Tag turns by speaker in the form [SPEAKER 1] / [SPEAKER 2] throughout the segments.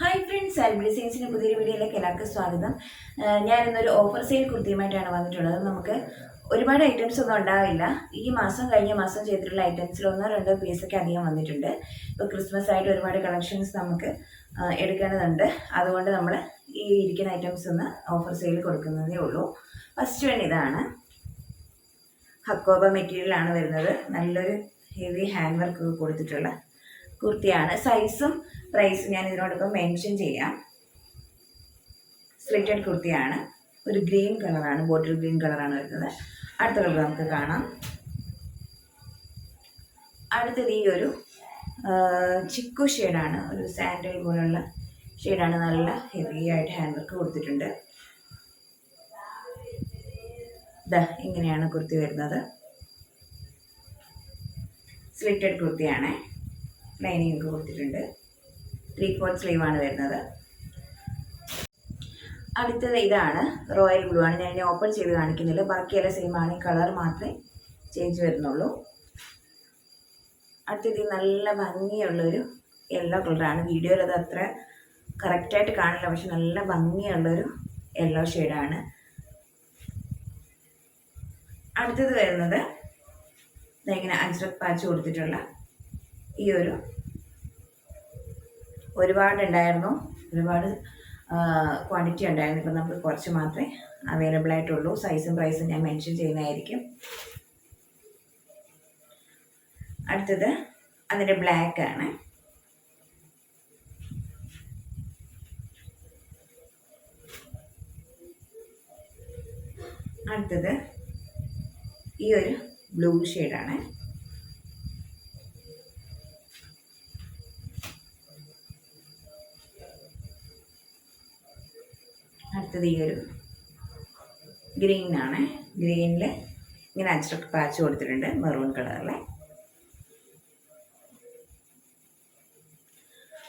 [SPEAKER 1] Hi friends ആൽബിഡി സയൻസിന്റെ പുതിയൊരു വീഡിയോയിലേക്ക് എല്ലാവർക്കും സ്വാഗതം. ഞാൻ ഇന്നൊരു ഓഫർ സെയിൽ കുർത്തിയുമായിട്ടാണ് വന്നിട്ടുള്ളത്. നമുക്ക് ഒരുപാട് ഐറ്റംസ് ഒന്നും ഉണ്ടാവില്ല. ഈ മാസം കഴിഞ്ഞ മാസം ചെയ്തിട്ടുള്ള ഐറ്റംസിൽ ഒന്നോ രണ്ടോ പീസൊക്കെ അധികം വന്നിട്ടുണ്ട്. ഇപ്പോൾ ക്രിസ്മസ് ആയിട്ട് ഒരുപാട് കളക്ഷൻസ് നമുക്ക് എടുക്കേണ്ടതുണ്ട്. അതുകൊണ്ട് നമ്മൾ ഈ ഇരിക്കുന്ന ഐറ്റംസ് ഒന്ന് ഓഫർ സെയിൽ കൊടുക്കുന്നതേ ഉള്ളൂ. ഫസ്റ്റ് വൺ ഇതാണ്. ഹക്കോബ മെറ്റീരിയലാണ് വരുന്നത്. നല്ലൊരു ഹെവി ഹാൻഡ് വർക്ക് കൊടുത്തിട്ടുള്ള കുർത്തിയാണ്. സൈസും പ്രൈസും ഞാൻ ഇതിനോടൊപ്പം മെൻഷൻ ചെയ്യാം. സ്ലിറ്റഡ് കുർത്തിയാണ്. ഒരു ഗ്രീൻ കളറാണ് ബോട്ടിൽ ഗ്രീൻ കളറാണ് വരുന്നത്. അടുത്ത കളർ നമുക്ക് കാണാം. അടുത്തത് ഈ ഒരു ചിക്കു ഷെയ്ഡാണ് ഒരു സാൻഡൽ പോലുള്ള ഷെയ്ഡാണ് നല്ല ഹെവി ആയിട്ട് ഹാൻഡ് വർക്ക് കൊടുത്തിട്ടുണ്ട്. ദ ഇങ്ങനെയാണ് കുർത്തി വരുന്നത്. സ്ലിറ്റഡ് കുർത്തിയാണ്. ലൈനിങ് കൊടുത്തിട്ടുണ്ട്. ത്രീ ഫോർത്ത് ആണ് വരുന്നത്. അടുത്തത് ഇതാണ്. റോയൽ ബ്ലൂ ആണ്. ഞാൻ ഓപ്പൺ ചെയ്ത് കാണിക്കുന്നില്ല. ബാക്കിയെല്ലാം സെയിം ആണ്. ഈ കളർ മാത്രമേ ചേഞ്ച് വരുന്നുള്ളൂ. അടുത്തത് നല്ല ഭംഗിയുള്ളൊരു യെല്ലോ കളറാണ് വീഡിയോയിൽ അത് അത്ര കറക്റ്റായിട്ട് കാണില്ല. പക്ഷെ നല്ല ഭംഗിയുള്ളൊരു യെല്ലോ ഷെയ്ഡാണ് അടുത്തത് വരുന്നത് ഇങ്ങനെ അജ്രക് പാച്ച് കൊടുത്തിട്ടുള്ള ഈ ഒരു ഒരുപാടുണ്ടായിരുന്നു. ഒരുപാട് ക്വാണ്ടിറ്റി ഉണ്ടായിരുന്നു. ഇപ്പം നമുക്ക് കുറച്ച് മാത്രമേ അവൈലബിൾ ആയിട്ടുള്ളൂ. സൈസും പ്രൈസും ഞാൻ മെൻഷൻ ചെയ്യുന്നതായിരിക്കും. അടുത്തത് അതിന്റെ ബ്ലാക്ക് ആണ്. അടുത്തത് ഈ ഒരു ബ്ലൂ ഷെയ്ഡാണ് അടുത്തത് ഈ ഒരു ഗ്രീൻ ആണ്. ഗ്രീനിൽ ഇങ്ങനെ അച്ചറക്ക് പാച്ച് കൊടുത്തിട്ടുണ്ട് മെറൂൺ കളറിൽ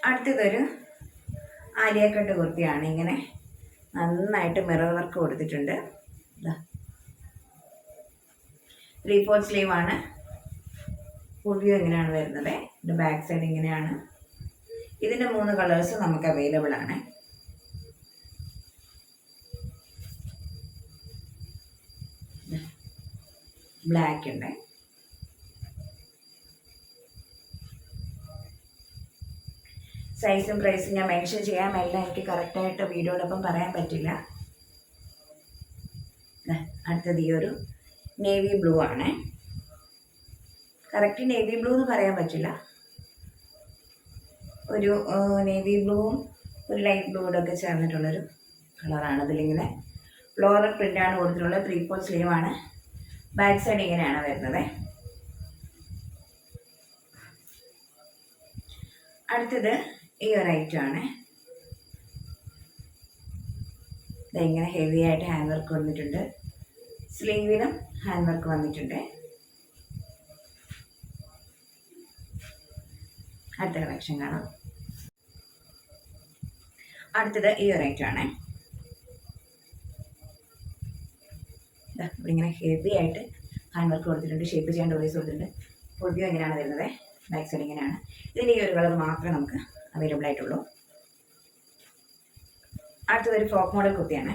[SPEAKER 1] അടുത്തതൊരു ആലിയക്കട്ട് കുർത്തിയാണ്. ഇങ്ങനെ നന്നായിട്ട് മിറർ വർക്ക് കൊടുത്തിട്ടുണ്ട്. ത്രീ ഫോർ സ്ലീവ് ആണ്. ഫുൾ വ്യൂ ഇങ്ങനെയാണ് വരുന്നത്. ഇതിന്റെ ബാക്ക് സൈഡ് ഇങ്ങനെയാണ്. ഇതിന്റെ മൂന്ന് കളേഴ്സ് നമുക്ക് അവൈലബിൾ ആണ്. ബ്ലാക്ക് ഉണ്ട്. സൈസും പ്രൈസും ഞാൻ മെൻഷൻ ചെയ്യാം. എല്ലാം എനിക്ക് കറക്റ്റായിട്ട് വീഡിയോടൊപ്പം പറയാൻ പറ്റില്ല. അടുത്തത് ഈ ഒരു നേവി ബ്ലൂ ആണ്. കറക്റ്റ് നേവി ബ്ലൂ എന്ന് പറയാൻ പറ്റില്ല. ഒരു നേവി ബ്ലൂവും ഒരു ലൈറ്റ് ബ്ലൂവും ഒക്കെ ചേർന്നിട്ടുള്ളൊരു കളറാണ് അതിലിങ്ങനെ ഫ്ലോറൽ പ്രിന്റാണ് കൊടുത്തിട്ടുള്ളത്. ത്രീ ഫോർ സ്ലീവാണ് ബാക്ക് സൈഡ് ഇങ്ങനെയാണ് വരുന്നത്. അടുത്തത് ഈ ഒരു ഐറ്റം ആണ്. ഇതെങ്ങനെ ഇങ്ങനെ ഹെവി ആയിട്ട് ഹാൻഡ് വർക്ക് വന്നിട്ടുണ്ട്. സ്ലീവിലും ഹാൻഡ് വർക്ക് വന്നിട്ടുണ്ട്. അടുത്ത കളക്ഷൻ കാണാം. അടുത്തത് ഈ ഒരു ഐറ്റം ഇങ്ങനെ ഹെവി ആയിട്ട് ഹാൻഡ് വർക്ക് കൊടുത്തിട്ടുണ്ട് ഷേപ്പ് ചെയ്യാൻ ഡോളീസ് കൊടുത്തിട്ടുണ്ട്. ഫുൾ എങ്ങനെയാണ് വരുന്നത്? ബാക്ക് സൈഡ് ഇങ്ങനെയാണ് ഇതിന്റെ ഈ ഒരു കളർ മാത്രമേ നമുക്ക് അവൈലബിൾ ആയിട്ടുള്ളൂ. അടുത്തത് ഒരു ഫ്രോക്ക് മോഡൽ കുർത്തിയാണ്.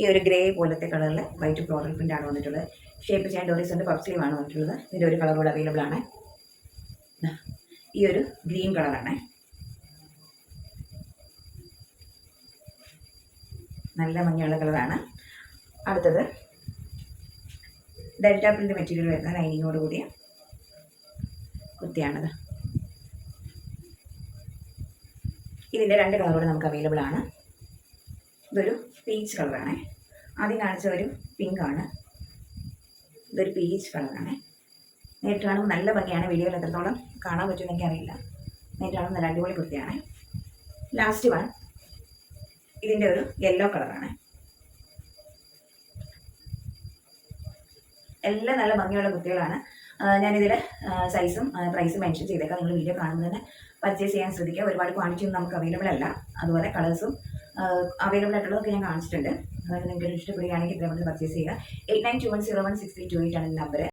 [SPEAKER 1] ഈ ഒരു ഗ്രേ പോലത്തെ കളറിൽ വൈറ്റ് ഫ്ലോറൽ പ്രിന്റ് ആണ് വന്നിട്ടുള്ളത്. ഷേപ്പ് ചെയ്യാൻ ഡോറീസ് ഉണ്ട് പഫ് സ്ലീവ് ആണ് വന്നിട്ടുള്ളത്. ഇതിന്റെ ഒരു കളർ കൂടെ അവൈലബിൾ ആണ്. ഈ ഒരു ഗ്രീൻ കളറാണ് നല്ല മഞ്ഞയുള്ള കളറാണ്. അടുത്തത് ഡെൽറ്റ പ്രിന്റ് മെറ്റീരിയൽ വരുന്ന ലൈനിങ്ങോട് കൂടിയ കുർത്തിയാണത്. ഇതിന്റെ രണ്ട് കളറോട് നമുക്ക് അവൈലബിൾ ആണ്. ഇതൊരു പീച്ച് കളറാണ് ആദ്യം കാണിച്ച ഒരു പിങ്കാണ് ഇതൊരു പീച്ച് കളറാണ് നേരിട്ട് കാണുമ്പോൾ നല്ല ഭംഗിയാണ്. വീഡിയോയിൽ എത്രത്തോളം കാണാൻ പറ്റുമെന്ന് എനിക്കറിയില്ല. നേരിട്ട് കാണുമ്പോൾ നല്ല അടിപൊളി കുർത്തിയാണ്. ലാസ്റ്റ് വൺ ഇതിന്റെ ഒരു യെല്ലോ കളറാണ് എല്ലാം നല്ല ഭംഗിയുള്ള കുട്ടികളാണ്. ഞാനിതിൽ സൈസും പ്രൈസും മെൻഷൻ ചെയ്തേക്കാം. നിങ്ങൾ വീഡിയോ കാണുമ്പോൾ തന്നെ പർച്ചേസ് ചെയ്യാൻ ശ്രദ്ധിക്കുക. ഒരുപാട് ക്വാണ്ടിറ്റി ഒന്നും നമുക്ക് അവൈലബിൾ അല്ല. അതുപോലെ കളേഴ്സും അവൈലബിൾ ആയിട്ടുള്ളതൊക്കെ ഞാൻ കാണിച്ചിട്ടുണ്ട്. അതായത് നിങ്ങൾക്ക് ഇഷ്ടപ്പെടുകയാണെങ്കിൽ ഇത്രയും പർച്ചേസ് ചെയ്യുക. Eight nine two one zero one six three two eight ആണ് നമ്പർ